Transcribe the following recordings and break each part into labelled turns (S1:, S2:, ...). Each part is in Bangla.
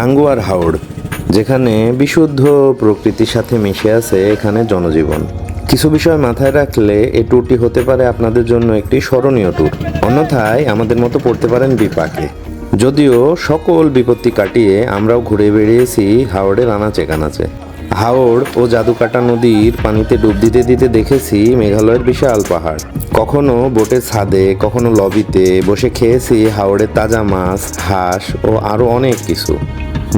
S1: টাঙ্গুয়ার হাওড়, যেখানে বিশুদ্ধ প্রকৃতির সাথে মিশে আছে এখানে জনজীবন। কিছু বিষয় মাথায় রাখলে এ ট্যুরটি হতে পারে আপনাদের জন্য একটি স্মরণীয় ট্যুর অন্যথায় আমাদের মতো পড়তে পারেন বিপাকে। যদিও সকল বিপত্তি কাটিয়ে আমরাও ঘুরে বেড়িয়েছি হাওড়ের আনাচে কানাচে। হাওড় ও জাদুকাটা নদীর পানিতে ডুব দিতে দিতে দেখেছি মেঘালয়ের বিশাল পাহাড়। কখনো বোটের ছাদে, কখনো লবিতে বসে খেয়েছি হাওড়ের তাজা মাছ, হাঁস ও আরও অনেক কিছু।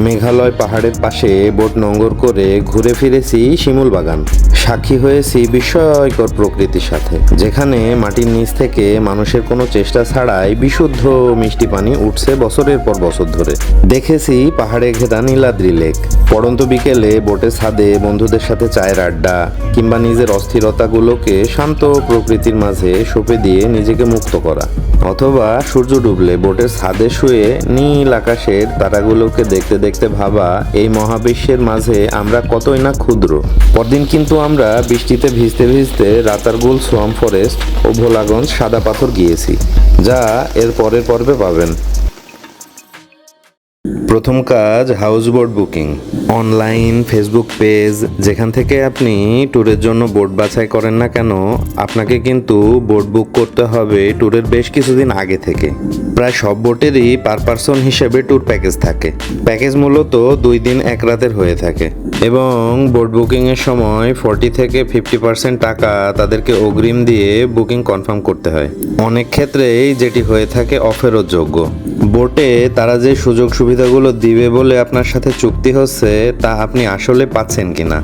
S1: মেঘালয় পাহাড়ের পাশে বোট নঙ্গর করে ঘুরে ফিরেছি শিমুল বাগান। সাক্ষী হয়েছি বিস্ময়কর প্রকৃতির সাথে, যেখানে মাটির নিচ থেকে মানুষের কোনো চেষ্টা ছাড়াই বিশুদ্ধ মিষ্টি পানি উঠছে বছরের পর বছর ধরে। দেখেছি পাহাড়ে ঘেরা নীলাদ্রি লেক। পড়ন্ত বিকেলে বোটের ছাদে বন্ধুদের সাথে চায়ের আড্ডা কিংবা নিজের অস্থিরতাগুলোকে শান্ত প্রকৃতির মাঝে সঁপে দিয়ে নিজেকে মুক্ত করা। অথবা সূর্য ডুবলে বোটের ছাদে শুয়ে নীল আকাশের তারাগুলোকে দেখতে দেখতে ভাবা, এই মহাবিশ্বের মাঝে আমরা কতই না ক্ষুদ্র। পরদিন কিন্তু আমরা বৃষ্টিতে ভিজতে ভিজতে রাতারগুল, সোয়াম ফরেস্ট ও ভোলাগঞ্জ সাদা পাথর গিয়েছি, যা এর পরের পর্বে পাবেন। প্রথম কাজ house boat booking online Facebook page যেখান থেকে আপনি ট্যুরের জন্য বোট বাছাই করেন না কেন, আপনাকে কিন্তু বোট বুক করতে হবে ট্যুরের বেশ কিছুদিন আগে থেকে। প্রায় সব বোটেরই পার পার্সন হিসেবে ট্যুর প্যাকেজ থাকে। প্যাকেজ মূলত দুই দিন এক রাতের হয়ে থাকে। এবং বোট বুকিংয়ের সময় ফর্টি থেকে ফিফটি পার্সেন্ট টাকা তাদেরকে অগ্রিম দিয়ে বুকিং কনফার্ম করতে হয়। অনেক ক্ষেত্রেই যেটি হয়ে থাকে অফেরতযোগ্য বোটে তারা যে সুযোগ সুবিধাগুলো দিবে বলে আপনার সাথে চুক্তি হচ্ছে, তা আপনি আসলে পাচ্ছেন কিনা?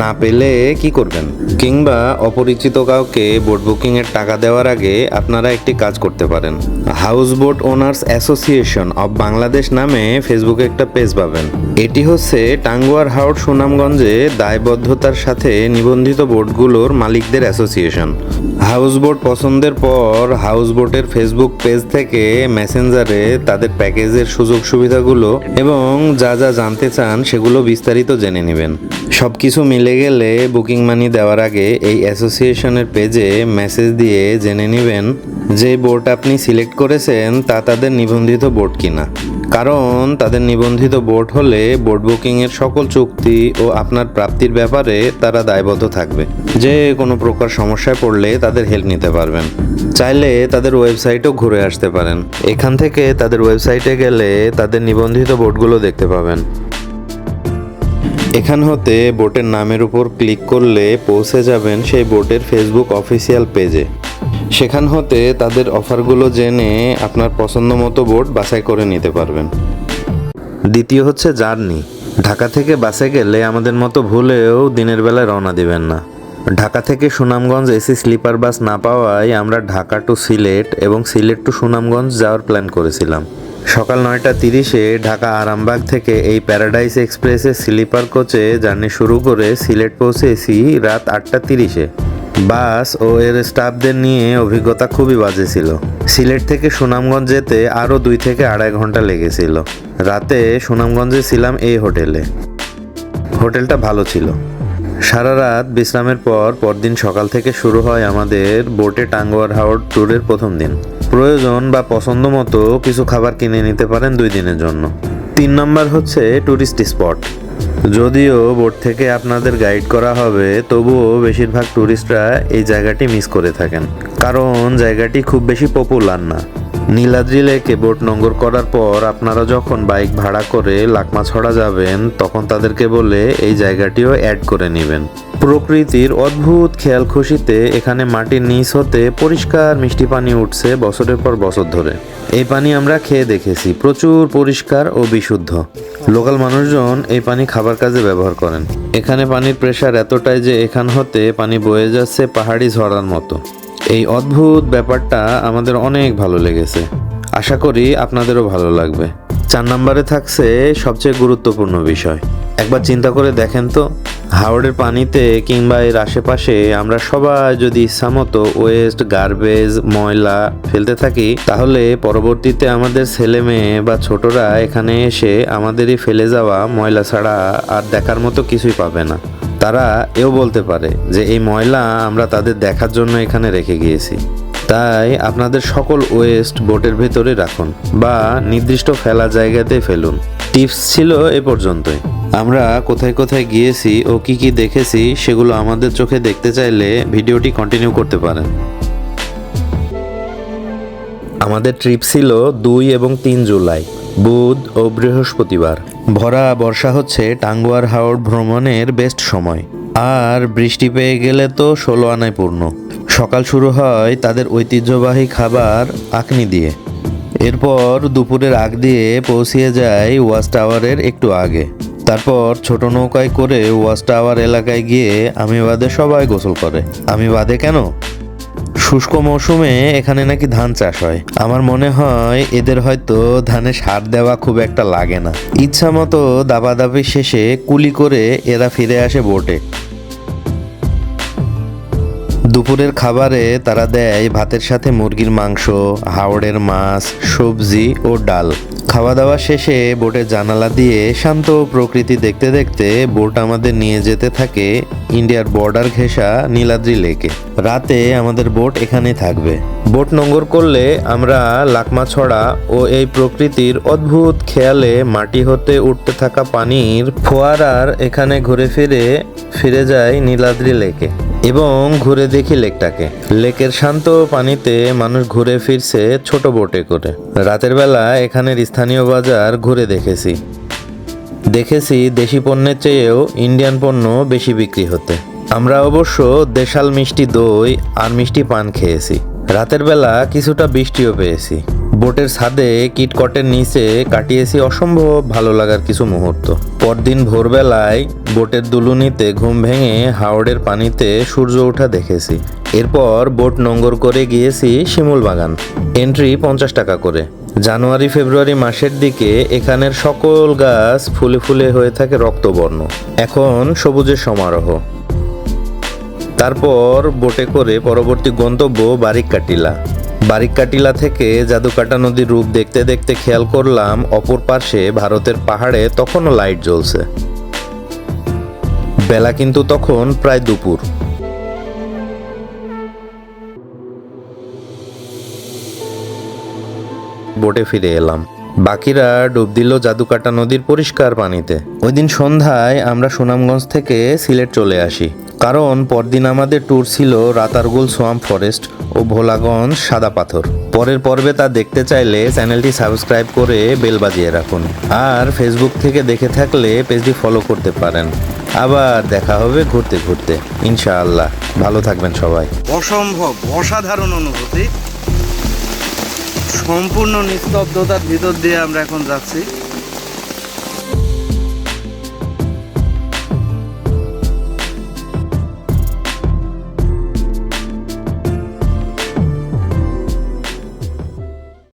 S1: না পেলে কি করবেন? কিংবা অপরিচিত কাউকে বোট বুকিং এর টাকা দেওয়ার আগে আপনারা একটি কাজ করতে পারেন। House boat owners association of Bangladesh নামে ফেসবুকে একটা পেজ পাবেন। এটি হচ্ছে টাঙ্গুয়ার হাওড় সুনামগঞ্জে দায়বদ্ধতার সাথে নিবন্ধিত বোটগুলোর মালিকদের অ্যাসোসিয়েশন। হাউস বোট পছন্দের পর হাউস বোটের ফেসবুক পেজ থেকে মেসেঞ্জারে তাদের প্যাকেজের সুযোগ সুবিধাগুলো এবং যা যা জানতে চান সেগুলো বিস্তারিত জেনে নেবেন। সব কিছু মিলে গেলে বুকিং মানি দেওয়ার আগে এই অ্যাসোসিয়েশনের পেজে মেসেজ দিয়ে জেনে নেবেন যে বোট আপনি সিলেক্ট করেছেন তা তাদের নিবন্ধিত বোট কিনা। কারণ তাদের নিবন্ধিত বোট হলে বোট বুকিংয়ের সকল চুক্তি ও আপনার প্রাপ্তির ব্যাপারে তারা দায়বদ্ধ থাকবে। যে কোনো প্রকার সমস্যায় পড়লে তাদের হেল্প নিতে পারবেন। চাইলে তাদের ওয়েবসাইটও ঘুরে আসতে পারেন। এখান থেকে তাদের ওয়েবসাইটে গেলে তাদের নিবন্ধিত বোটগুলো দেখতে পাবেন। এখান হতে বোটের নামের উপর ক্লিক করলে পৌঁছে যাবেন সেই বোটের ফেসবুক অফিসিয়াল পেজে সেখান হতে তাদের অফারগুলো জেনে আপনার পছন্দ মতো বোট বাছাই করে নিতে পারবেন। দ্বিতীয় হচ্ছে জার্নি। ঢাকা থেকে বাসে গেলে আমাদের মতো ভুলেও দিনের বেলায় রওনা দিবেন না। ঢাকা থেকে সুনামগঞ্জ এসি স্লিপার বাস না পাওয়ায় আমরা ঢাকা টু সিলেট এবং সিলেট টু সুনামগঞ্জ যাওয়ার প্ল্যান করেছিলাম। সকাল নয়টা তিরিশে ঢাকা আরামবাগ থেকে এই প্যারাডাইস এক্সপ্রেসে স্লিপার কোচে জার্নি শুরু করে সিলেট পৌঁছেছি রাত আটটা তিরিশে। বাস ও এর স্টাফদের নিয়ে অভিজ্ঞতা খুবই বাজে ছিল। সিলেট থেকে সুনামগঞ্জ যেতে আরও দুই থেকে আড়াই ঘণ্টা লেগেছিল। রাতে সুনামগঞ্জে ছিলাম এই হোটেলে। হোটেলটা ভালো ছিল। সারা রাত বিশ্রামের পর পরদিন সকাল থেকে শুরু হয় আমাদের বোটে টাঙ্গুয়ার হাওড় ট্যুরের প্রথম দিন। প্রয়োজন বা পছন্দ মতো কিছু খাবার কিনে নিতে পারেন দুই দিনের জন্য। তিন নম্বর হচ্ছে ট্যুরিস্ট স্পট যদিও বোর্ড থেকে আপনাদের গাইড করা হবে, তবুও বেশিরভাগ ট্যুরিস্টরা এই জায়গাটি মিস করে থাকেন। কারণ জায়গাটি খুব বেশি পপুলার না। নীলাদ্রি লেকে বোট নোঙ্গর করার পর আপনারা যখন বাইক ভাড়া করে লাকমা ছড়া যাবেন, তখন তাদেরকে বলে এই জায়গাটিও অ্যাড করে নেবেন। প্রকৃতির অদ্ভুত খেয়াল খুশিতে এখানে মাটির নিচ হতে পরিষ্কার মিষ্টি পানি উঠছে বছরের পর বছর ধরে। এই পানি আমরা খেয়ে দেখেছি, প্রচুর পরিষ্কার ও বিশুদ্ধ। লোকাল মানুষজন এই পানি খাবার কাজে ব্যবহার করেন। এখানে পানির প্রেশার এতটাই যে এখান হতে পানি বয়ে যাচ্ছে পাহাড়ি ঝরার মতো। এই অদ্ভুত ব্যাপারটা আমাদের অনেক ভালো লেগেছে। আশা করি আপনাদেরও ভালো লাগবে। চার নম্বরে থাকছে সবচেয়ে গুরুত্বপূর্ণ বিষয়। একবার চিন্তা করে দেখেন তো, হাওড়ের পানিতে কিংবা এর আশেপাশে আমরা সবাই যদি ইচ্ছামতো ওয়েস্ট গার্বেজ ময়লা ফেলতে থাকি, তাহলে পরবর্তীতে আমাদের ছেলে মেয়ে বা ছোটরা এখানে এসে আমাদেরই ফেলে যাওয়া ময়লা ছাড়া আর দেখার মতো কিছুই পাবে না। তারা এও বলতে পারে যে এই ময়লা আমরা তাদের দেখার জন্য এখানে রেখে গিয়েছি। তাই আপনাদের সকল ওয়েস্ট বোটের ভেতরে রাখুন বা নির্দিষ্ট ফেলা জায়গাতে ফেলুন। টিপস ছিল এ পর্যন্তই। আমরা কোথায় কোথায় গিয়েছি ও কি কি দেখেছি সেগুলো আমাদের চোখে দেখতে চাইলে ভিডিওটি কন্টিনিউ করতে পারেন। আমাদের ট্রিপ ছিল দুই এবং তিন জুলাই, বুধ ও বৃহস্পতিবার। ভরা বর্ষা হচ্ছে টাঙ্গুয়ার হাওড় ভ্রমণের বেস্ট সময়। আর বৃষ্টি পেয়ে গেলে তো ষোলো আনায় পূর্ণ। সকাল শুরু হয় তাদের ঐতিহ্যবাহী খাবার আকনি দিয়ে। এরপর দুপুরের আগ দিয়ে পৌঁছিয়ে যায় ওয়াচ টাওয়ারের একটু আগে। তারপর ছোট নৌকায় করে ওয়াচ টাওয়ার এলাকায় গিয়ে আমি বাদে সবাই গোসল করে। আমি বাদে কেন? শুষ্ক মৌসুমে এখানে নাকি ধান চাষ হয়। আমার মনে হয় এদের হয়তো ধানে সার দেওয়া খুব একটা লাগে না। ইচ্ছা মতো দাবাদাবি শেষে কুলি করে এরা ফিরে আসে বোটে। দুপুরের খাবারে তারা দেয় ভাতের সাথে মুরগির মাংস, হাওড়ের মাছ, সবজি ও ডাল। খাওয়া দাওয়া শেষে বোটের জানালা দিয়ে শান্ত প্রকৃতি দেখতে দেখতে বোট আমাদের নিয়ে যেতে থাকে ইন্ডিয়ার বর্ডার ঘেঁষা নীলাদ্রি লেকে। রাতে আমাদের বোট এখানে থাকবে। বোট নোঙ্গর করলে আমরা লাকমা ছড়া ও এই প্রকৃতির অদ্ভুত খেয়ালে মাটি হতে উঠতে থাকা পানির ফোয়ারার এখানে ঘুরে ফিরে ফিরে যায় নীলাদ্রি লেকে। এবং ঘুরে দেখি লেকটাকে। লেকের শান্ত পানিতে মানুষ ঘুরে ফিরছে ছোট বোটে করে। রাতের বেলা এখানের স্থানীয় বাজার ঘুরে দেখেছি। দেখেছি দেশি পণ্যের চেয়েও ইন্ডিয়ান পণ্য বেশি বিক্রি হতে। আমরা অবশ্য দেশাল মিষ্টি দই আর মিষ্টি পান খেয়েছি। রাতের বেলা কিছুটা বৃষ্টিও পেয়েছি। বোটের ছাদে কিটকটের নিচে কাটিয়েছি অসম্ভব ভালো লাগার কিছু মুহূর্ত। পরদিন ভোরবেলায় বোটের দুলুনিতে ঘুম ভেঙে হাওড়ের পানিতে সূর্য ওঠা দেখেছি। এরপর বোট নোঙ্গর করে গিয়েছি শিমুল বাগান। এন্ট্রি পঞ্চাশ টাকা করে। জানুয়ারি, ফেব্রুয়ারি মাসের দিকে এখানের সকল গাছ ফুলে ফুলে হয়ে থাকে রক্তবর্ণ। এখন সবুজের সমারোহ। তারপর বোটে করে পরবর্তী গন্তব্য বারিককাটিলা। বারিককাটিলা থেকে জাদুকাটা নদীর রূপ দেখতে দেখতে খেয়াল করলাম, অপর পাশে ভারতের পাহাড়ে তখনও লাইট জ্বলছে। বেলা কিন্তু তখন প্রায় দুপুর। বোটে ফিরে এলাম। বাকিরা ডুব দিল জাদুকাটা নদীর পরিষ্কার পানিতে। ওই দিন সন্ধ্যায় আমরা সুনামগঞ্জ থেকে সিলেট চলে আসি। কারণ পরদিন আমাদের ট্যুর ছিল রাতারগুল সোয়াম ফরেস্ট ও ভোলাগঞ্জ সাদা পাথর। পরের পর্বে তা দেখতে চাইলে চ্যানেলটি সাবস্ক্রাইব করে বেল বাজিয়ে রাখুন। আর ফেসবুক থেকে দেখে থাকলে পেজটি ফলো করতে পারেন। আবার দেখা হবে ঘুরতে ঘুরতে। ইনশাআল্লাহ। ভালো থাকবেন সবাই।
S2: অসম্ভব, অসাধারণ অনুভূতি। সম্পূর্ণ নিস্তব্ধতার ভিতর দিয়ে আমরা এখন যাচ্ছি।